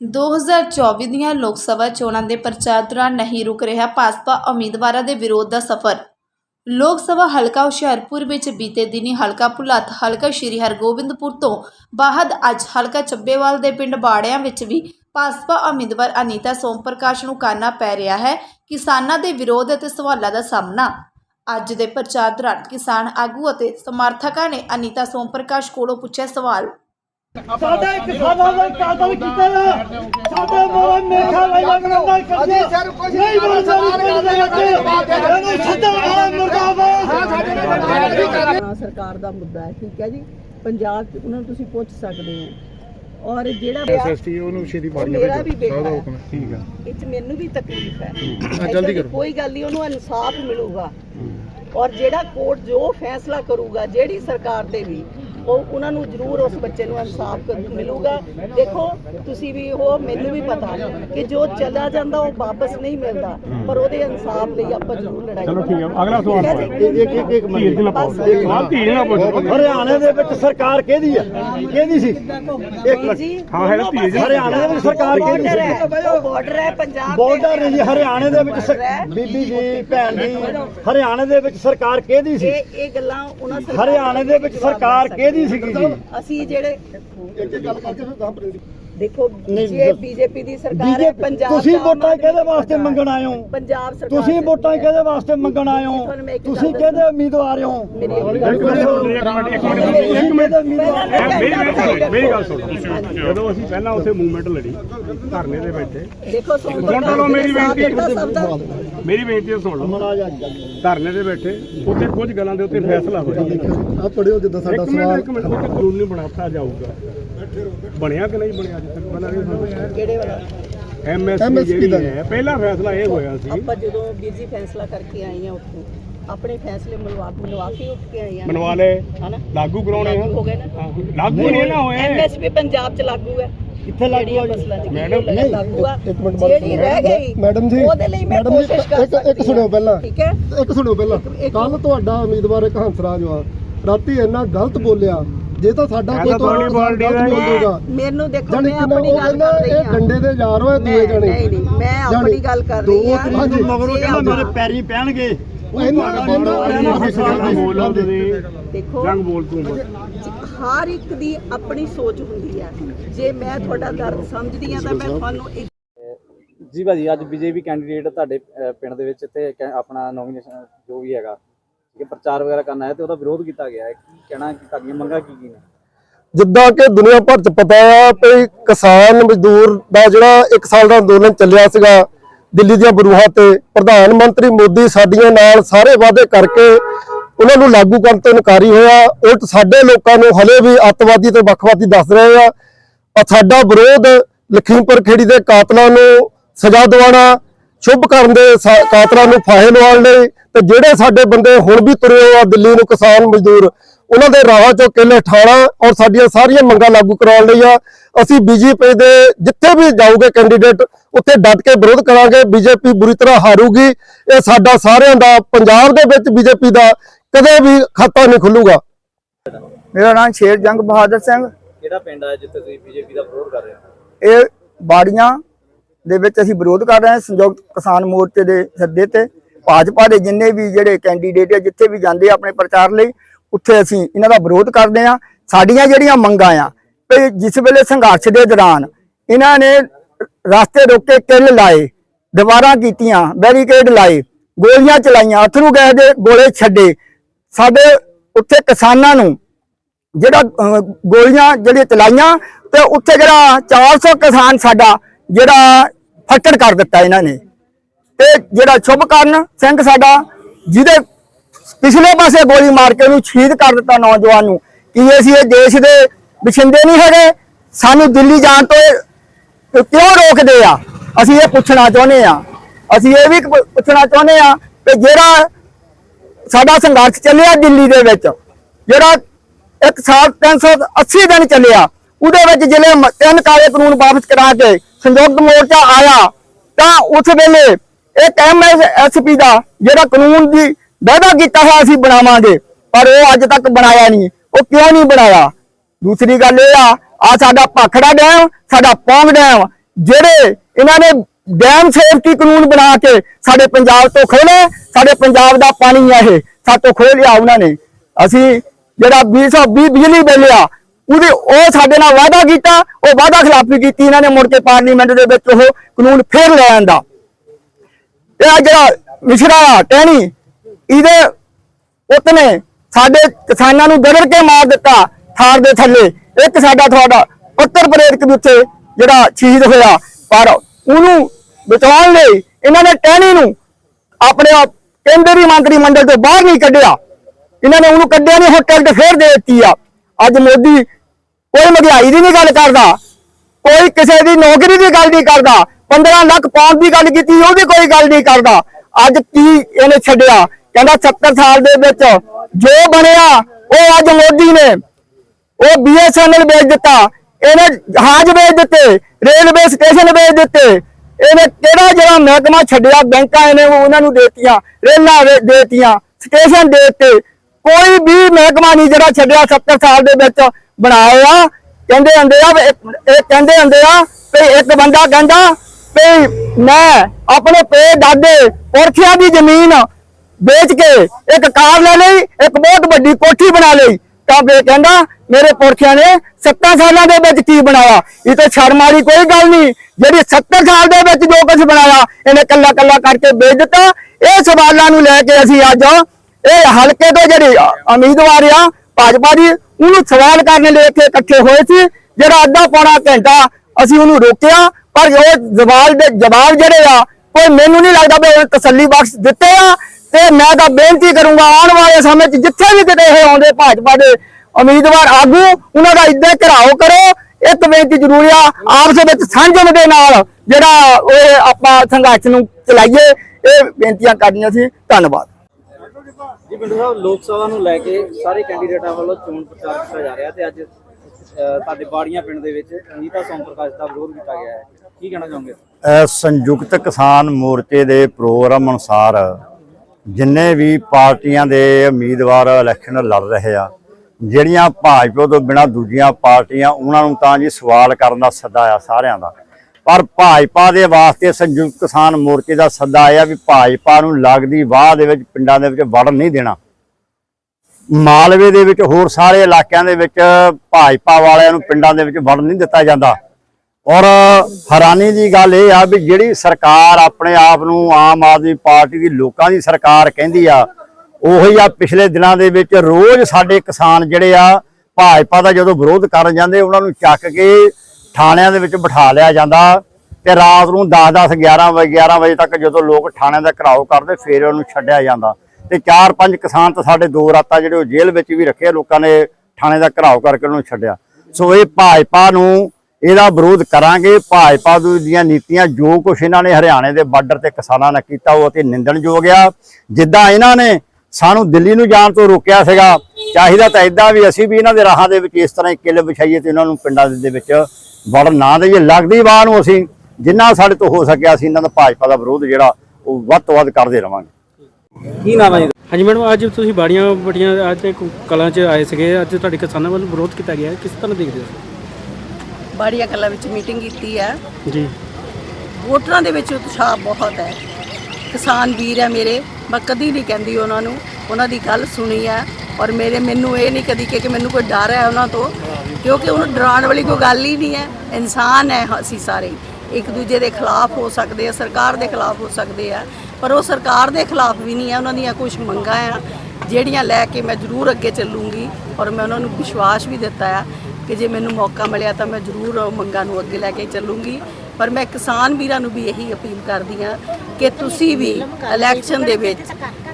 2024 ਦੀਆਂ ਲੋਕ ਸਭਾ ਚੋਣਾਂ ਦੇ ਪ੍ਰਚਾਰ ਦੌਰਾਨ ਨਹੀਂ ਰੁਕ ਰਿਹਾ ਭਾਜਪਾ ਉਮੀਦਵਾਰਾਂ ਦੇ ਵਿਰੋਧ ਦਾ ਸਫ਼ਰ। ਲੋਕ ਸਭਾ ਹਲਕਾ ਹੁਸ਼ਿਆਰਪੁਰ ਵਿੱਚ ਬੀਤੇ ਦਿਨੀ ਹਲਕਾ ਭੁਲੱਥ, ਹਲਕਾ ਸ਼੍ਰੀ ਹਰਗੋਬਿੰਦਪੁਰ ਤੋਂ ਬਾਅਦ ਅੱਜ ਹਲਕਾ ਚੱਬੇਵਾਲ ਦੇ ਪਿੰਡ ਬਾੜਿਆਂ ਵਿੱਚ ਵੀ ਭਾਜਪਾ ਉਮੀਦਵਾਰ ਅਨੀਤਾ ਸੋਮ ਪ੍ਰਕਾਸ਼ ਨੂੰ ਕਰਨਾ ਪੈ ਰਿਹਾ ਹੈ ਕਿਸਾਨਾਂ ਦੇ ਵਿਰੋਧ ਅਤੇ ਸਵਾਲਾਂ ਦਾ ਸਾਹਮਣਾ। ਅੱਜ ਦੇ ਪ੍ਰਚਾਰ ਦੌਰਾਨ ਕਿਸਾਨ ਆਗੂ ਅਤੇ ਸਮਰਥਕਾਂ ਨੇ ਅਨੀਤਾ ਸੋਮ ਪ੍ਰਕਾਸ਼ ਕੋਲੋਂ ਪੁੱਛਿਆ ਸਵਾਲ। ਸਾਡਾ ਇੱਕ ਸਾਡਾ ਦਾ ਕਾਤਲ ਕੀਤਾ ਹੈ ਸਾਡੇ ਮੋਰਾ ਮੇਖਾ ਲਈ ਲੰਗੜਾ ਕਰਦੇ ਨਹੀਂ ਬੋਲਦਾ ਪਿੰਡ ਦੇ ਵਿੱਚ ਇਹਨੂੰ ਸੱਦਾ ਵਾਲਾ ਮੁਰਦਾਬਾਦ। ਹਾਂ ਸਰਕਾਰ ਦਾ ਮੁੱਦਾ ਹੈ ਠੀਕ ਹੈ ਜੀ। ਪੰਜਾਬ 'ਚ ਉਹਨਾਂ ਨੂੰ ਤੁਸੀਂ ਪੁੱਛ ਸਕਦੇ ਹੋ। ਔਰ ਜਿਹੜਾ ਐਸਐਸਟੀ ਉਹਨੂੰ ਛੇਤੀ ਪਾਣੀ ਮੇਰਾ ਵੀ ਬੇਟਾ ਹੈ। ਠੀਕ ਆ ਇਹ 'ਚ ਮੈਨੂੰ ਵੀ ਤਕਲੀਫ ਹੈ। ਜਲਦੀ ਕਰੋ। ਕੋਈ ਗੱਲ ਨਹੀਂ ਉਹਨੂੰ ਇਨਸਾਫ ਮਿਲੂਗਾ। ਔਰ ਜਿਹੜਾ ਕੋਰਟ ਜੋ ਫੈਸਲਾ ਕਰੂਗਾ ਜਿਹੜੀ ਸਰਕਾਰ ਦੇ ਵੀ ਉਹ ਉਹਨਾਂ ਨੂੰ ਜ਼ਰੂਰ ਉਸ ਬੱਚੇ ਨੂੰ ਇਨਸਾਫ ਮਿਲੂਗਾ। ਦੇਖੋ ਤੁਸੀਂ ਵੀ ਉਹ ਮੈਨੂੰ ਵੀ ਪਤਾ ਕਿ ਜੋ ਚਲਾ ਜਾਂਦਾ ਉਹ ਵਾਪਸ ਨਹੀਂ ਮਿਲਦਾ। ਪਰ ਉਹਦੇ ਇਨਸਾਫ ਲਈ ਆਪਾਂ ਜ਼ਰੂਰ ਲੜਾਈ ਚਲੋ ਠੀਕ ਹੈ। ਅਗਲਾ ਸਵਾਲ ਹੈ ਜੀ? ਇੱਕ ਇੱਕ ਇੱਕ ਧੀਰ ਦੀ ਨਾ ਹਾਂ ਧੀਰ ਨਾ ਪਾਓ ਹਰਿਆਣੇ ਦੇ ਵਿੱਚ ਸਰਕਾਰ ਕਿਹਦੀ ਆ? ਕਿਹਦੀ ਸੀ? ਵੀਰ ਜੀ ਹਾਂ ਹੈ ਨਾ ਧੀਰ ਜੀ। ਹਰਿਆਣੇ ਦੇ ਵਿੱਚ ਸਰਕਾਰ ਕਿਹਦੀ ਬਾਰਡਰ ਹੈ ਸੀ ਬਾਰਡਰ ਹੈ ਪੰਜਾਬ ਦੇ। ਬਾਰਡਰ ਜੀ ਹਰਿਆਣੇ ਦੇ ਵਿੱਚ ਬੀਬੀ ਜੀ ਭੈਣ ਜੀ ਹਰਿਆਣੇ ਦੇ ਵਿੱਚ ਸਰਕਾਰ ਕਿਹਦੀ ਸੀ? ਇਹ ਇਹ ਗੱਲਾਂ ਉਹਨਾਂ ਸਰਕਾਰ ਹਰਿਆਣੇ ਦੇ ਵਿੱਚ ਸਰਕਾਰ ਕਿਹਦੀ ਸੀਗੀ ਜੀ? ਅਸੀਂ ਜਿਹੜੇ ਦੇਖੋ ਨਹੀਂ, ਜੇ ਦੱਸ- ਬੀਜੇਪੀ ਦੀ ਸਰਕਾਰ ਹੈ ਬੀਜੇਪੀ ਪੰਜਾਬ ਤੁਸੀਂ ਦਾ ਆਮ ਵੋਟਾਂ ਆਦਮੀ ਕਿਹਦੇ ਵਾਸਤੇ ਮੰਗਣ ਆਏ ਹੋ? ਪੰਜਾਬ ਸਰਕਾਰ ਤੁਸੀਂ ਦੇ- ਵੋਟਾਂ ਕਿਹਦੇ ਵਾਸਤੇ ਮੰਗਣ ਆਏ ਹੋ? ਤੁਹਾਨੂੰ ਮੈਂ ਇੱਕ ਗੱਲ ਤੁਸੀਂ ਕਿਹਦੇ ਉਮੀਦਵਾਰ ਹੋ? ਮੇਰੀ ਗੱਲ ਸੁਣੋ। ਜਦੋਂ ਅਸੀਂ ਪਹਿਲਾਂ ਉੱਥੇ ਮੂਵਮੈਂਟ ਲੜੀ ਧਰਨੇ ਦੇ ਬੈਠੇ। ਦੇਖੋ ਸੁਣ ਬੇਨਤੀ। ਦਿੱਤਾ ਸਭ ਦਾ। ਮੇਰੀ ਬੇਨਤੀ ਸੁਣ ਲਓ। ਧਰਨੇ ਦੇ ਬੈਠੇ ਉੱਥੇ ਕੁਝ ਗੱਲਾਂ ਦੇ ਉੱਤੇ ਫੈਸਲਾ ਹੋਇਆ। ਆ ਪੜਿਓ ਜਿੱਦਾਂ ਸਾਡਾ ਇੱਕ ਮਿੰਟ ਸਵਾਲ ਇੱਕ ਮਿੰਟ ਕਾਨੂੰਨ ਨਹੀਂ ਬਣਾਤਾ ਜਾਊਗਾ। ਬਣਿਆ ਕਿ ਨਹੀਂ ਬਣਿਆ ਤੱਕ ਪਹਿਲਾਂ ਨਹੀਂ ਹੋਇਆ ਕਿਹੜੇ ਵਾਲਾ? ਐਮਐਸਪੀ ਜਿਹੜੀ। ਹੈ ਪਹਿਲਾ ਫੈਸਲਾ ਇਹ ਹੋਇਆ ਸੀ। ਆਪਾਂ ਜਦੋਂ ਵੀਰ ਜੀ ਫੈਸਲਾ ਕਰਕੇ ਆਏ ਆ ਉੱਥੋਂ ਆਪਣੇ ਫੈਸਲੇ ਮਨਵਾ ਮਨਵਾ ਕੇ ਉੱਠ ਕੇ ਆਏ ਆ ਲਏ ਹਨਾ? ਲਾਗੂ ਕਰਾਉਣੇ ਹੋ ਗਏ ਨਾ? ਲਾਗੂ ਨਹੀਂ ਨਾ ਹੋਏ। ਐਮਐਸਪੀ ਪੰਜਾਬ ਚ ਲਾਗੂ ਹੈ। ਕਿੱਥੇ ਲਾਗੂ ਆ ਮੈਡਮ, ਨਹੀਂ, ਲਾਗੂ ਆ ਇੱਕ ਮਿੰਟ ਬਾਅਦ ਜਿਹੜੀ ਰਹਿ ਗਈ ਮੈਡਮ ਜੀ, ਉਹਦੇ ਲਈ ਮੈਂ ਕੋਸ਼ਿਸ਼ ਕਰ ਇੱਕ- ਇੱਕ ਸੁਣਿਓ। ਪਹਿਲਾਂ। ਠੀਕ ਹੈ? ਇੱਕ ਸੁਣੋ ਪਹਿਲਾਂ। ਕੱਲ ਤੁਹਾਡਾ ਉਮੀਦਵਾਰ ਇੱਕ ਹੰਸਰਾਜ ਵਾ। ਰਾਤੀ ਇੰਨਾ ਗਲਤ ਬੋਲਿਆ ਜੇ ਤਾਂ ਸਾਡਾ ਕੋਈ ਤਾਂ ਤੁਹਾਡੀ ਦਾ ਹੀ- ਮੈਨੂੰ ਦੇਖੋ ਜਾਨੀ ਮੈਂ ਕਿ ਆਪਣੀ ਉਹ ਗੱਲ ਕਰ ਰਹੀ ਇਹ ਹਾਂ। ਡੰਡੇ ਦੇ ਯਾਰ ਵਾ ਦੂਏ ਜਣੇ। ਨਹੀਂ ਨਹੀਂ ਮੈਂ ਆਪਣੀ ਗੱਲ ਕਰ ਦੋ ਰਹੀ ਹਾਂ। ਤਿੰਨ ਹਾਂਜੀ। ਮਗਰੋਂ ਕਹਿੰਦਾ ਮੇਰੇ ਪੈਰੀ ਪੈਣਗੇ। ਦੇਖੋ ਜੰਗ ਬੋਲ ਤੂੰ ਹਰ ਇੱਕ ਦੀ ਆਪਣੀ ਸੋਚ ਹੁੰਦੀ ਹੈ। ਜੇ ਮੈਂ ਤੁਹਾਡਾ ਦਰਦ ਸਮਝਦੀ ਹਾਂ ਤਾਂ ਮੈਂ ਤੁਹਾਨੂੰ ਇੱਕ ਜੀ ਭਾਜੀ ਅੱਜ ਬੀਜੇਪੀ ਕੈਂਡੀਡੇਟ ਤੁਹਾਡੇ ਪਿੰਡ ਦੇ ਵਿੱਚ ਇੱਥੇ ਕੈ- ਆਪਣਾ ਨੋਮੀਨੇਸ਼ਨ ਜੋ ਵੀ ਹੈਗਾ ਠੀਕ ਪ੍ਰਚਾਰ ਵਗੈਰਾ ਕਰਨਾ ਹੈ ਤੇ ਉਹਦਾ ਵਿਰੋਧ ਕੀਤਾ ਗਿਆ ਹੈ। ਕੀ ਕਹਿਣਾ ਕਿ ਤੁਹਾਡੀਆਂ ਮੰਗਾਂ ਕੀ ਕੀ ਨੇ? ਜਿੱਦਾਂ ਕਿ ਦੁਨੀਆ ਭਰ ਚ ਪਤਾ ਆ ਕਿ ਕਿਸਾਨ ਮਜ਼ਦੂਰ ਦਾ ਜਿਹੜਾ 1 ਸਾਲ ਦਾ ਅੰਦੋਲਨ ਚੱਲਿਆ ਸੀਗਾ, ਦਿੱਲੀ ਦੀਆਂ ਬਰੂਹਾਂ ਤੇ, ਪ੍ਰਧਾਨ ਮੰਤਰੀ ਮੋਦੀ ਸਾਡੀਆਂ ਨਾਲ ਸਾਰੇ ਵਾਅਦੇ ਕਰਕੇ ਉਹਨਾਂ ਨੂੰ ਲਾਗੂ ਕਰਨ ਤੋਂ ਇਨਕਾਰੀ ਹੋਇਆ। ਉਲਟ ਸਾਡੇ ਲੋਕਾਂ ਨੂੰ ਹਲੇ ਵੀ ਅੱਤਵਾਦੀ ਤੇ ਵੱਖਵਾਦੀ ਦੱਸ ਰਹੇ ਆ। ਆ ਸਾਡਾ ਵਿਰੋਧ ਲਖੀਮਪੁਰ ਖੇੜੀ ਦੇ ਕਾਤਲਾਂ ਨੂੰ ਸਜ਼ਾ ਦਿਵਾਉਣਾ ਸ਼ੁਭ ਕਰਨ ਦੇ ਕਾਤਲਾਂ ਨੂੰ ਫਾਹੇ ਲਵਾਉਣ ਲਈ ਤੇ ਜਿਹੜੇ ਸਾਡੇ ਬੰਦੇ ਹੁਣ ਵੀ ਤੁਰੇ ਹੋਏ ਆ ਦਿੱਲੀ ਨੂੰ ਕਿਸਾਨ ਮਜ਼ਦੂਰ ਉਹਨਾਂ ਦੇ ਰਾਹਾਂ ਚੋਂ ਕਿੱਲੇ ਠਾਣਾ ਔਰ ਸਾਡੀਆਂ ਸਾਰੀਆਂ ਮੰਗਾਂ ਲਾਗੂ ਕਰਾਉਣ ਲਈ ਆ। ਅਸੀਂ ਬੀਜੇਪੀ ਦੇ ਜਿੱਥੇ ਵੀ ਜਾਊਗੇ ਕੈਂਡੀਡੇਟ ਉੱਥੇ ਡਟ ਕੇ ਵਿਰੋਧ ਕਰਾਂਗੇ। ਬੀਜੇਪੀ ਬੁਰੀ ਤਰ੍ਹਾਂ ਹਾਰੂਗੀ। ਇਹ ਸਾਡਾ ਸਾਰਿਆਂ ਦਾ ਪੰਜਾਬ ਦੇ ਵਿੱਚ ਬੀਜੇਪੀ ਦਾ ਕਦੇ ਵੀ ਖਾਤਾ ਨਹੀਂ ਖੁੱਲੂਗਾ। ਮੇਰਾ ਨਾਮ ਸ਼ੇਰ ਜੰਗ ਬਹਾਦਰ ਸਿੰਘ। ਕਿਹੜਾ ਪਿੰਡ ਹੈ ਜਿੱਥੇ ਤੁਸੀਂ ਬੀਜੇਪੀ ਦਾ ਵਿਰੋਧ ਕਰ ਰਹੇ ਹੋ? ਇਹ ਬਾੜੀਆਂ ਦੇ ਵਿੱਚ ਅਸੀਂ ਵਿਰੋਧ ਕਰ ਰਹੇ ਹਾਂ ਸੰਯੁਕਤ ਕਿਸਾਨ ਮੋਰਚੇ ਦੇ ਸੱਦੇ ਤੇ। ਭਾਜਪਾ ਦੇ ਜਿੰਨੇ ਵੀ ਜਿਹੜੇ ਕੈਂਡੀਡੇਟ ਆ, ਜਿੱਥੇ ਵੀ ਜਾਂਦੇ ਆ ਆਪਣੇ ਪ੍ਰਚਾਰ ਲਈ, ਉੱਥੇ ਅਸੀਂ ਇਹਨਾਂ ਦਾ ਵਿਰੋਧ ਕਰਦੇ ਆ ਸਾਡੀਆਂ ਜਿਹੜੀਆਂ ਮੰਗਾਂ ਆ ਤੇ ਜਿਸ ਵੇਲੇ ਸੰਘਰਸ਼ ਦੇ ਦੌਰਾਨ ਇਹਨਾਂ ਨੇ ਰਸਤੇ ਰੋਕੇ ਕਿੱਲ ਲਾਏ, ਦੀਵਾਰਾਂ ਕੀਤੀਆਂ, ਬੈਰੀਕੇਡ ਲਾਏ, ਗੋਲੀਆਂ ਚਲਾਈਆਂ, ਅਥਰੂ ਗੈਸ ਦੇ ਗੋਲੇ ਛੱਡੇ, ਸਾਡੇ ਉੱਥੇ ਕਿਸਾਨਾਂ ਨੂੰ ਜਿਹੜਾ ਗੋਲੀਆਂ ਜਿਹੜੀਆਂ ਚਲਾਈਆਂ ਤੇ ਉੱਥੇ ਜਿਹੜਾ 400 ਕਿਸਾਨ ਸਾਡਾ ਜਿਹੜਾ ਫੱਟੜ ਕਰ ਦਿੱਤਾ ਇਹਨਾਂ ਨੇ। ਤੇ ਜਿਹੜਾ ਸ਼ੁਭਕਰਨ ਸਿੰਘ ਸਾਡਾ, ਜਿਹਦੇ ਪਿਛਲੇ ਪਾਸੇ ਗੋਲੀ ਮਾਰ ਕੇ ਉਹਨੂੰ ਸ਼ਹੀਦ ਕਰ ਦਿੱਤਾ ਨੌਜਵਾਨ ਨੂੰ। ਕਿ ਅਸੀਂ ਇਹ ਦੇਸ਼ ਦੇ ਵਸਿੰਦੇ ਨਹੀਂ ਹੈਗੇ? ਸਾਨੂੰ ਦਿੱਲੀ ਜਾਣ ਤੋਂ ਕਿਉਂ ਰੋਕਦੇ ਆ? ਅਸੀਂ ਇਹ ਪੁੱਛਣਾ ਚਾਹੁੰਦੇ ਆ। ਅਸੀਂ ਇਹ ਵੀ ਪੁੱਛਣਾ ਚਾਹੁੰਦੇ ਆ ਕਿ ਜਿਹੜਾ ਸਾਡਾ ਸੰਘਰਸ਼ ਚੱਲਿਆ ਦਿੱਲੀ ਦੇ ਵਿੱਚ, ਜਿਹੜਾ ਇੱਕ ਸਾਲ 380 ਦਿਨ ਚੱਲਿਆ, ਉਹਦੇ ਵਿੱਚ ਜਿਹੜੇ ਤਿੰਨ ਕਾਲੇ ਕਾਨੂੰਨ ਵਾਪਸ ਕਰਾ ਕੇ ਸੰਯੁਕਤ ਮੋਰਚਾ ਆਇਆ ਤਾਂ ਉਸ ਵੇਲੇ ਇੱਕ ਐਮਐਸਪੀ ਦਾ, ਜਿਹੜਾ ਕਾਨੂੰਨ ਦੀ ਵਾਅਦਾ ਕੀਤਾ ਹੈ ਅਸੀਂ ਬਣਾਵਾਂਗੇ, ਪਰ ਉਹ ਅੱਜ ਤੱਕ ਬਣਾਇਆ ਨਹੀਂ। ਉਹ ਕਿਉਂ ਨਹੀਂ ਬਣਾਇਆ? ਦੂਸਰੀ ਗੱਲ ਇਹ ਆ ਆ ਸਾਡਾ ਭਾਖੜਾ ਡੈਮ, ਸਾਡਾ ਪੌਂਗ ਡੈਮ, ਜਿਹੜੇ ਇਹਨਾਂ ਨੇ ਡੈਮ ਸੇਫਟੀ ਕਾਨੂੰਨ ਬਣਾ ਕੇ ਸਾਡੇ ਪੰਜਾਬ ਤੋਂ ਖੋਲੇ ਸਾਡੇ ਪੰਜਾਬ ਦਾ ਪਾਣੀ ਆ ਇਹ ਸਾਤੋਂ ਖੋਹ ਲਿਆ ਉਹਨਾਂ ਨੇ। ਅਸੀਂ ਜਿਹੜਾ 220 ਬਿਜਲੀ ਬਿੱਲ ਆ ਉਹਦੇ ਉਹ ਸਾਡੇ ਨਾਲ ਵਾਅਦਾ ਕੀਤਾ, ਉਹ ਵਾਅਦਾ ਖਿਲਾਫੀ ਕੀਤੀ, ਇਹਨਾਂ ਨੇ ਮੁੜ ਕੇ ਪਾਰਲੀਮੈਂਟ ਦੇ ਵਿੱਚ ਉਹ ਕਾਨੂੰਨ ਫੇਰ ਲੈ ਆਂਦਾ। ਇਹ ਜਿਹੜਾ ਮਿਸ਼ਰਾ ਆ ਟਹਿਣੀ, ਇਹਦੇ ਉਤਨੇ ਸਾਡੇ ਕਿਸਾਨਾਂ ਨੂੰ ਦਰੜ ਕੇ ਮਾਰ ਦਿੱਤਾ ਥਾਰ ਦੇ ਥੱਲੇ। ਇੱਕ ਸਾਡਾ ਤੁਹਾਡਾ ਉੱਤਰ ਪ੍ਰੇਰਕ ਦੇ ਉੱਤੇ ਜਿਹੜਾ ਸ਼ਹੀਦ ਹੋਇਆ, ਪਰ ਉਹਨੂੰ ਬਚਾਉਣ ਲਈ ਇਹਨਾਂ ਨੇ ਟਹਿਣੀ ਨੂੰ ਆਪਣੇ ਕੇਂਦਰੀ ਮੰਤਰੀ ਮੰਡਲ ਤੋਂ ਬਾਹਰ ਨਹੀਂ ਕੱਢਿਆ। ਇਹਨਾਂ ਨੇ ਉਹਨੂੰ ਕੱਢਿਆ ਨਹੀਂ, ਹੁਣ ਟਿਕਟ ਫੇਰ ਦੇ ਦਿੱਤੀ ਆ। ਅੱਜ ਮੋਦੀ ਕੋਈ ਮਹਿੰਗਾਈ ਦੀ ਨਹੀਂ ਗੱਲ ਕਰਦਾ। ਕੋਈ ਕਿਸੇ ਦੀ ਨੌਕਰੀ ਦੀ ਗੱਲ ਨਹੀਂ ਕਰਦਾ। 15 ਲੱਖ ਪਾਉਂਡ ਦੀ ਗੱਲ ਕੀਤੀ ਉਹਦੀ ਕੋਈ ਗੱਲ ਨਹੀਂ ਕਰਦਾ। ਅੱਜ ਕੀ ਇਹਨੇ ਛੱਡਿਆ? ਕਹਿੰਦਾ 70 ਸਾਲ ਦੇ ਵਿੱਚ ਜੋ ਬਣਿਆ, ਉਹ ਅੱਜ ਮੋਦੀ ਨੇ। ਉਹ ਬੀਐਸਐਨਐਲ ਵੇਚ ਦਿੱਤਾ। ਇਹਨੇ ਜਹਾਜ਼ ਵੇਚ ਦਿੱਤੇ, ਰੇਲਵੇ ਸਟੇਸ਼ਨ ਵੇਚ ਦਿੱਤੇ। ਇਹਨੇ ਕਿਹੜਾ ਜਿਹੜਾ ਮਹਿਕਮਾ ਛੱਡਿਆ? ਬੈਂਕਾਂ ਇਹਨੇ ਉਹਨਾਂ ਨੂੰ ਦੇਤੀਆਂ, ਰੇਲਾਂ ਵੇ- ਦੇਤੀਆਂ, ਸਟੇਸ਼ਨ ਦੇ ਦਿੱਤੇ। ਕੋਈ ਵੀ ਮਹਿਕਮਾ ਨਹੀਂ ਜਿਹੜਾ ਛੱਡਿਆ 70 ਸਾਲ ਦੇ ਵਿੱਚ। ਬਣਾਏ ਆ। ਕਹਿੰਦੇ ਹੁੰਦੇ ਆ ਇਹ ਕਹਿੰਦੇ ਹੁੰਦੇ ਆ ਵੀ ਇੱਕ ਬੰਦਾ ਕਹਿੰਦਾ ਵੀ ਮੈਂ ਆਪਣੇ ਪੇ ਦਾਦੇ ਪੁਰਖਿਆਂ ਦੀ ਜ਼ਮੀਨ ਵੇਚ ਕੇ ਇੱਕ ਕਾਰ ਲੈ ਲਈ, ਇੱਕ ਬਹੁਤ ਵੱਡੀ ਕੋਠੀ ਬਣਾ ਲਈ। ਤਾਂ ਫਿਰ ਕਹਿੰਦਾ, ਮੇਰੇ ਪੁਰਖਿਆਂ ਨੇ 70 ਸਾਲਾਂ ਦੇ ਵਿੱਚ ਕੀ ਬਣਾਇਆ? ਇਹ ਤਾਂ ਸ਼ਰਮ ਵਾਲੀ ਕੋਈ ਗੱਲ ਨਹੀਂ। ਜਿਹੜੀ 70 ਸਾਲ ਦੇ ਵਿੱਚ ਜੋ ਕੁਝ ਬਣਾਇਆ, ਇਹਨੇ ਕੱਲਾ ਕੱਲਾ ਕਰਕੇ ਵੇਚ ਦਿੱਤਾ। ਇਹ ਸਵਾਲਾਂ ਨੂੰ ਲੈ ਕੇ ਅਸੀਂ ਅੱਜ ਇਹ ਹਲਕੇ ਤੋਂ ਜਿਹੜੇ ਉਮੀਦਵਾਰ ਆ ਭਾਜਪਾ ਦੀ, ਉਹਨੂੰ ਸਵਾਲ ਕਰਨ ਲਈ ਇੱਥੇ ਇਕੱਠੇ ਹੋਏ ਸੀ, ਜਿਹੜਾ ਅੱਧਾ ਪੌਣਾ ਘੰਟਾ ਅਸੀਂ ਉਹਨੂੰ ਰੋਕਿਆ, ਪਰ ਉਹ ਜਵਾਬ ਦੇ ਜਵਾਬ ਜਿਹੜੇ ਆ, ਕੋਈ ਮੈਨੂੰ ਨਹੀਂ ਲੱਗਦਾ ਵੀ ਉਹ ਤਸੱਲੀ ਬਖਸ਼ ਦਿੱਤੇ ਆ, ਤੇ ਮੈਂ ਤਾਂ ਬੇਨਤੀ ਕਰੂੰਗਾ ਆਉਣ ਵਾਲੇ ਸਮੇਂ 'ਚ ਜਿੱਥੇ ਵੀ ਕਿਤੇ ਇਹ ਆਉਂਦੇ ਭਾਜਪਾ ਦੇ ਉਮੀਦਵਾਰ ਆਗੂ, ਉਹਨਾਂ ਦਾ ਇੱਦਾਂ ਘਰਾਓ ਕਰੋ। ਇੱਕ ਬੇਨਤੀ ਜ਼ਰੂਰੀ ਆ, ਆਪਸ ਵਿੱਚ ਸਾਂਝਣ ਦੇ ਨਾਲ ਜਿਹੜਾ ਉਹ ਆਪਾਂ ਸੰਘਰਸ਼ ਨੂੰ ਚਲਾਈਏ, ਇਹ ਬੇਨਤੀਆਂ ਕਰਨੀਆਂ ਸੀ। ਧੰਨਵਾਦ। ਜੀ ਬਿੰਦੂ ਸਾਹਿਬ, ਲੋਕ ਸਭਾ ਨੂੰ ਲੈ ਕੇ ਸਾਰੇ ਕੈਂਡੀਡੇਟਾਂ ਵੱਲੋਂ ਚੋਣ ਪ੍ਰਚਾਰ ਕੀਤਾ ਜਾ ਰਿਹਾ ਤੇ ਅੱਜ ਤੁਹਾਡੇ ਬਾੜੀਆਂ ਪਿੰਡ ਦੇ ਵਿੱਚ ਅਨੀਤਾ ਸੋਮ ਪ੍ਰਕਾਸ਼ ਦਾ ਵਿਰੋਧ ਕੀਤਾ ਗਿਆ ਹੈ। ਕੀ ਕਹਿਣਾ ਚਾਹੋਗੇ? ਸੰਯੁਕਤ ਕਿਸਾਨ ਮੋਰਚੇ ਦੇ ਪ੍ਰੋਗਰਾਮ ਅਨੁਸਾਰ ਜਿੰਨੇ ਵੀ ਪਾਰਟੀਆਂ ਦੇ ਉਮੀਦਵਾਰ ਇਲੈਕਸ਼ਨ ਲੜ ਰਹੇ ਆ, ਜਿਹੜੀਆਂ ਭਾਜਪਾ ਤੋਂ ਬਿਨਾ ਦੂਜੀਆਂ ਪਾਰਟੀਆਂ, ਉਹਨਾਂ ਨੂੰ ਤਾਂ ਜੀ ਸਵਾਲ ਕਰਨ ਦਾ ਸੱਦਾ ਆ ਸਾਰਿਆਂ ਦਾ। ਪਰ ਭਾਜਪਾ ਦੇ ਵਾਸਤੇ ਸੰਯੁਕਤ ਕਿਸਾਨ ਮੋਰਚੇ ਦਾ ਸੱਦਾ ਆਇਆ ਵੀ ਭਾਜਪਾ ਨੂੰ ਲੱਗਦੀ ਵਾਹ ਦੇ ਵਿੱਚ, ਪਿੰਡਾਂ ਦੇ ਵਿੱਚ ਵੜਨ ਨਹੀਂ ਦੇਣਾ। ਮਾਲਵੇ ਦੇ ਵਿੱਚ ਹੋਰ ਸਾਰੇ ਇਲਾਕਿਆਂ ਦੇ ਵਿੱਚ ਭਾਜਪਾ ਵਾਲਿਆਂ ਨੂੰ ਪਿੰਡਾਂ ਦੇ ਵਿੱਚ ਵੜਨ ਨਹੀਂ ਦਿੱਤਾ ਜਾਂਦਾ। ਔਰ ਹੈਰਾਨੀ ਦੀ ਗੱਲ ਇਹ ਆ ਵੀ ਜਿਹੜੀ ਸਰਕਾਰ ਆਪਣੇ ਆਪ ਨੂੰ ਆਮ ਆਦਮੀ ਪਾਰਟੀ ਦੀ ਲੋਕਾਂ ਦੀ ਸਰਕਾਰ ਕਹਿੰਦੀ ਆ, ਉਹੀ ਆ ਪਿਛਲੇ ਦਿਨਾਂ ਦੇ ਵਿੱਚ ਰੋਜ਼ ਸਾਡੇ ਕਿਸਾਨ ਜਿਹੜੇ ਆ ਭਾਜਪਾ ਦਾ ਜਦੋਂ ਵਿਰੋਧ ਕਰਨ ਜਾਂਦੇ, ਉਹਨਾਂ ਨੂੰ ਚੱਕ ਕੇ ਥਾਣਿਆਂ ਦੇ ਵਿੱਚ ਬਿਠਾ ਲਿਆ ਜਾਂਦਾ ਤੇ ਰਾਤ ਨੂੰ 10-10 11 ਵਜੇ 11 ਵਜੇ ਤੱਕ ਜਦੋਂ ਲੋਕ ਥਾਣਿਆਂ ਦਾ ਘਰਾਓ ਕਰਦੇ, ਫਿਰ ਉਹਨੂੰ ਛੱਡਿਆ ਜਾਂਦਾ। ਤੇ ਚਾਰ ਪੰਜ ਕਿਸਾਨ ਤਾਂ ਸਾਡੇ ਦੋ ਰਾਤਾਂ ਜਿਹੜੇ ਉਹ ਜੇਲ੍ਹ ਵਿੱਚ ਵੀ ਰੱਖੇ, ਲੋਕਾਂ ਨੇ ਥਾਣੇ ਦਾ ਘਰਾਓ ਕਰਕੇ ਉਹਨੂੰ ਛੱਡਿਆ। ਸੋ ਇਹ ਭਾਜਪਾ ਨੂੰ ਇਹਦਾ ਵਿਰੋਧ ਕਰਾਂਗੇ। ਭਾਜਪਾ ਦੀਆਂ ਨੀਤੀਆਂ ਜੋ ਕੁਛ ਇਹਨਾਂ ਨੇ ਹਰਿਆਣੇ ਦੇ ਬਾਰਡਰ ਤੇ ਕਿਸਾਨਾਂ ਨਾਲ ਕੀਤਾ, ਉਹ ਅਤੇ ਨਿੰਦਣਯੋਗ ਆ। ਜਿੱਦਾਂ ਇਹਨਾਂ ਨੇ ਸਾਨੂੰ ਦਿੱਲੀ ਨੂੰ ਜਾਣ ਤੋਂ ਰੋਕਿਆ ਸੀਗਾ। ਚਾਹੀਦਾ ਤਾਂ ਇਦਾਂ ਵੀ ਅਸੀਂ ਵੀ ਇਹਨਾਂ ਦੇ ਰਾਹਾਂ ਦੇ ਵਿੱਚ ਇਸ ਤਰ੍ਹਾਂ ਹੀ ਕਿੱਲ ਵਿਛਾਈਏ ਤੇ ਇਹਨਾਂ ਨੂੰ ਪਿੰਡਾਂ ਦੇ ਵਿੱਚ ਵੜਨ ਨਾ ਦੇਈਏ। ਲੱਗਦੀ ਬਾਹ ਨੂੰ ਅਸੀਂ ਜਿੰਨਾ ਸਾਡੇ ਤੋਂ ਹੋ ਸਕਿਆ ਅਸੀਂ ਇਹਨਾਂ ਦਾ ਭਾਜਪਾ ਦਾ ਵਿਰੋਧ ਜਿਹੜਾ ਉਹ ਵੱਧ ਤੋਂ ਵੱਧ ਕਰਦੇ ਰਵਾਂਗੇ। ਕੀ ਨਾਮ ਹੈ ਜੀ? ਹਾਂਜੀ ਮੈਡਮ ਅੱਜ ਤੁਸੀਂ ਬਾੜੀਆਂ ਬੜੀਆਂ ਅੱਜ ਤੇ ਕਲਾਂ 'ਚ ਆਏ ਸੀਗੇ। ਅੱਜ ਤੁਹਾਡੇ ਕਿਸਾਨਾਂ ਵੱਲੋਂ ਵਿਰੋਧ ਕੀਤਾ ਗਿਆ। ਕਿਸ ਤਰ੍ਹਾਂ ਦੇਖਦੇ ਹੋ? ਬਾੜੀਆ ਕਲਾ ਵਿੱਚ ਮੀਟਿੰਗ ਕੀਤੀ ਹੈ ਜੀ। ਵੋਟਰਾਂ ਦੇ ਵਿੱਚ ਉਤਸ਼ਾਹ ਬਹੁਤ ਹੈ। ਕਿਸਾਨ ਵੀਰ ਹੈ ਮੇਰੇ। ਮੈਂ ਕਦੀ ਨਹੀਂ ਕਹਿੰਦੀ ਉਹਨਾਂ ਨੂੰ, ਉਹਨਾਂ ਦੀ ਗੱਲ ਸੁਣੀ ਹੈ ਔਰ ਮੇਰੇ, ਮੈਨੂੰ ਇਹ ਨਹੀਂ ਕਦੀ ਕਿ ਮੈਨੂੰ ਕੋਈ ਡਰ ਹੈ ਉਹਨਾਂ ਤੋਂ, ਕਿਉਂਕਿ ਉਹਨੂੰ ਡਰਾਉਣ ਵਾਲੀ ਕੋਈ ਗੱਲ ਹੀ ਨਹੀਂ ਹੈ। ਇਨਸਾਨ ਹੈ ਅਸੀਂ ਸਾਰੇ। ਇੱਕ ਦੂਜੇ ਦੇ ਖਿਲਾਫ ਹੋ ਸਕਦੇ ਆ, ਸਰਕਾਰ ਦੇ ਖਿਲਾਫ ਹੋ ਸਕਦੇ ਆ। ਪਰ ਉਹ ਸਰਕਾਰ ਦੇ ਖਿਲਾਫ ਵੀ ਨਹੀਂ ਹੈ ਉਹਨਾਂ ਦੀਆਂ ਕੁਝ ਮੰਗਾਂ ਆ, ਜਿਹੜੀਆਂ ਲੈ ਕੇ ਮੈਂ ਜ਼ਰੂਰ ਅੱਗੇ ਚੱਲੂੰਗੀ। ਔਰ ਮੈਂ ਉਹਨਾਂ ਨੂੰ ਵਿਸ਼ਵਾਸ ਵੀ ਦਿੱਤਾ ਆ ਕਿ ਜੇ ਮੈਨੂੰ ਮੌਕਾ ਮਿਲਿਆ ਤਾਂ ਮੈਂ ਜ਼ਰੂਰ ਉਹ ਮੰਗਾਂ ਨੂੰ ਅੱਗੇ ਲੈ ਕੇ ਚੱਲੂੰਗੀ। ਪਰ ਮੈਂ ਕਿਸਾਨ ਵੀਰਾਂ ਨੂੰ ਵੀ ਇਹੀ ਅਪੀਲ ਕਰਦੀ ਹਾਂ ਕਿ ਤੁਸੀਂ ਵੀ ਇਲੈਕਸ਼ਨ ਦੇ ਵਿੱਚ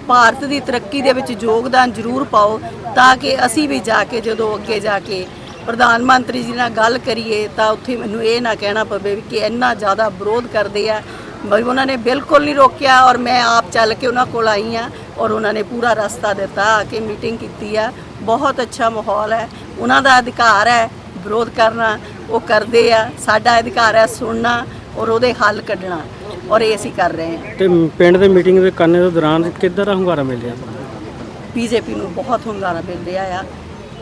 ਭਾਰਤ ਦੀ ਤਰੱਕੀ ਦੇ ਵਿੱਚ ਯੋਗਦਾਨ ਜ਼ਰੂਰ ਪਾਓ ਤਾਂ ਕਿ ਅਸੀਂ ਵੀ ਜਾ ਕੇ ਜਦੋਂ ਅੱਗੇ ਜਾ ਕੇ ਪ੍ਰਧਾਨ ਮੰਤਰੀ ਜੀ ਨਾਲ ਗੱਲ ਕਰੀਏ ਤਾਂ ਉੱਥੇ ਮੈਨੂੰ ਇਹ ਨਾ ਕਹਿਣਾ ਪਵੇ ਵੀ ਕਿ ਇੰਨਾ ਜ਼ਿਆਦਾ ਵਿਰੋਧ ਕਰਦੇ ਆ। ਬਈ ਉਹਨਾਂ ਨੇ ਬਿਲਕੁਲ ਨਹੀਂ ਰੋਕਿਆ ਔਰ ਮੈਂ ਆਪ ਚੱਲ ਕੇ ਉਹਨਾਂ ਕੋਲ ਆਈ ਆ ਔਰ ਉਹਨਾਂ ਨੇ ਪੂਰਾ ਰਸਤਾ ਦਿੱਤਾ, ਆ ਕੇ ਮੀਟਿੰਗ ਕੀਤੀ ਆ। ਬਹੁਤ ਅੱਛਾ ਮਾਹੌਲ ਹੈ। ਉਹਨਾਂ ਦਾ ਅਧਿਕਾਰ ਹੈ ਵਿਰੋਧ ਕਰਨਾ। ਉਹ ਕਰਦੇ ਆ ਸਾਡਾ ਅਧਿਕਾਰ ਹੈ ਸੁਣਨਾ ਔਰ ਉਹਦੇ ਹੱਲ ਕੱਢਣਾ ਔਰ ਇਹ ਅਸੀਂ ਕਰ ਰਹੇ ਹਾਂ। ਤੇ ਪਿੰਡ ਦੇ ਮੀਟਿੰਗ ਦੇ ਕਰਨੇ ਦੇ ਦੌਰਾਨ ਕਿੱਦਾਂ ਦਾ ਹੁੰਗਾਰਾ ਮਿਲ ਰਿਹਾ? ਬੀਜੇਪੀ ਨੂੰ ਬਹੁਤ ਹੁੰਗਾਰਾ ਮਿਲ ਰਿਹਾ ਆ।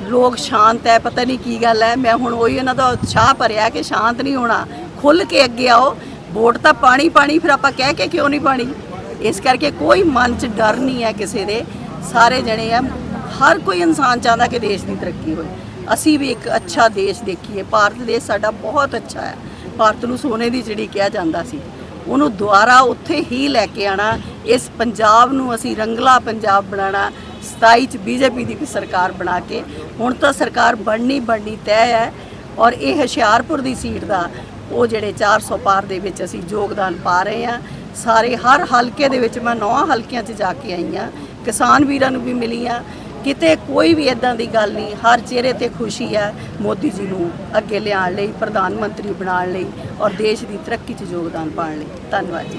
ਲੋਕ ਸ਼ਾਂਤ ਹੈ ਪਤਾ ਨਹੀਂ ਕੀ ਗੱਲ ਹੈ। ਮੈਂ ਹੁਣ ਉਹੀ ਇਹਨਾਂ ਦਾ ਉਤਸ਼ਾਹ ਭਰਿਆ ਕਿ ਸ਼ਾਂਤ ਨਹੀਂ ਹੋਣਾ। ਖੁੱਲ ਕੇ ਅੱਗੇ ਆਓ। ਵੋਟ ਤਾਂ ਪਾਣੀ ਪਾਣੀ ਫਿਰ ਆਪਾਂ ਕਹਿ ਕੇ ਕਿਉਂ ਨਹੀਂ ਪਾਣੀ? ਇਸ ਕਰਕੇ ਕੋਈ ਮਨ 'ਚ ਡਰ ਨਹੀਂ ਹੈ ਕਿਸੇ ਦੇ। ਸਾਰੇ ਜਣੇ ਆ। ਹਰ ਕੋਈ ਇਨਸਾਨ ਚਾਹੁੰਦਾ ਕਿ ਦੇਸ਼ ਦੀ ਤਰੱਕੀ ਹੋਏ। ਅਸੀਂ ਵੀ ਇੱਕ ਅੱਛਾ ਦੇਸ਼ ਦੇਖੀਏ। ਭਾਰਤ ਦੇਸ਼ ਸਾਡਾ ਬਹੁਤ ਅੱਛਾ ਹੈ। ਭਾਰਤ ਨੂੰ ਸੋਨੇ ਦੀ ਚਿੜੀ ਕਿਹਾ ਜਾਂਦਾ ਸੀ, ਉਹਨੂੰ ਦੁਆਰਾ ਉੱਥੇ ਹੀ ਲੈ ਕੇ ਆਣਾ ਇਸ ਪੰਜਾਬ ਨੂੰ ਅਸੀਂ ਰੰਗਲਾ ਪੰਜਾਬ ਬਣਾਉਣਾ 27 ਚ ਬੀਜੇਪੀ ਦੀ ਵੀ ਸਰਕਾਰ ਬਣਾ ਕੇ। ਹੁਣ ਤਾਂ ਸਰਕਾਰ ਬਣਨੀ ਬਣਨੀ ਤੈਅ ਹੈ ਔਰ ਇਹ ਹੁਸ਼ਿਆਰਪੁਰ ਦੀ ਸੀਟ ਦਾ, ਉਹ ਜਿਹੜੇ 400 ਪਾਰ ਦੇ ਵਿੱਚ ਅਸੀਂ ਯੋਗਦਾਨ ਪਾ ਰਹੇ ਹਾਂ। ਸਾਰੇ ਹਰ ਹਲਕੇ ਦੇ ਵਿੱਚ ਮੈਂ ਨੌਂ ਹਲਕਿਆਂ 'ਚ ਜਾ ਕੇ ਆਈ ਹਾਂ। ਕਿਸਾਨ ਵੀਰਾਂ ਨੂੰ ਵੀ ਮਿਲੀ ਹਾਂ। ਕਿਤੇ ਕੋਈ ਵੀ ਇਦਾਂ ਦੀ ਗੱਲ ਨਹੀਂ, ਹਰ ਚਿਹਰੇ ਤੇ ਖੁਸ਼ੀ ਹੈ ਮੋਦੀ ਜੀ ਨੂੰ ਅੱਗੇ ਲਿਆਉਣ ਲਈ, ਪ੍ਰਧਾਨ ਮੰਤਰੀ ਬਣਾਉਣ ਲਈ ਔਰ ਦੇਸ਼ ਦੀ ਤਰੱਕੀ 'ਚ ਯੋਗਦਾਨ ਪਾਉਣ ਲਈ। ਧੰਨਵਾਦ ਜੀ।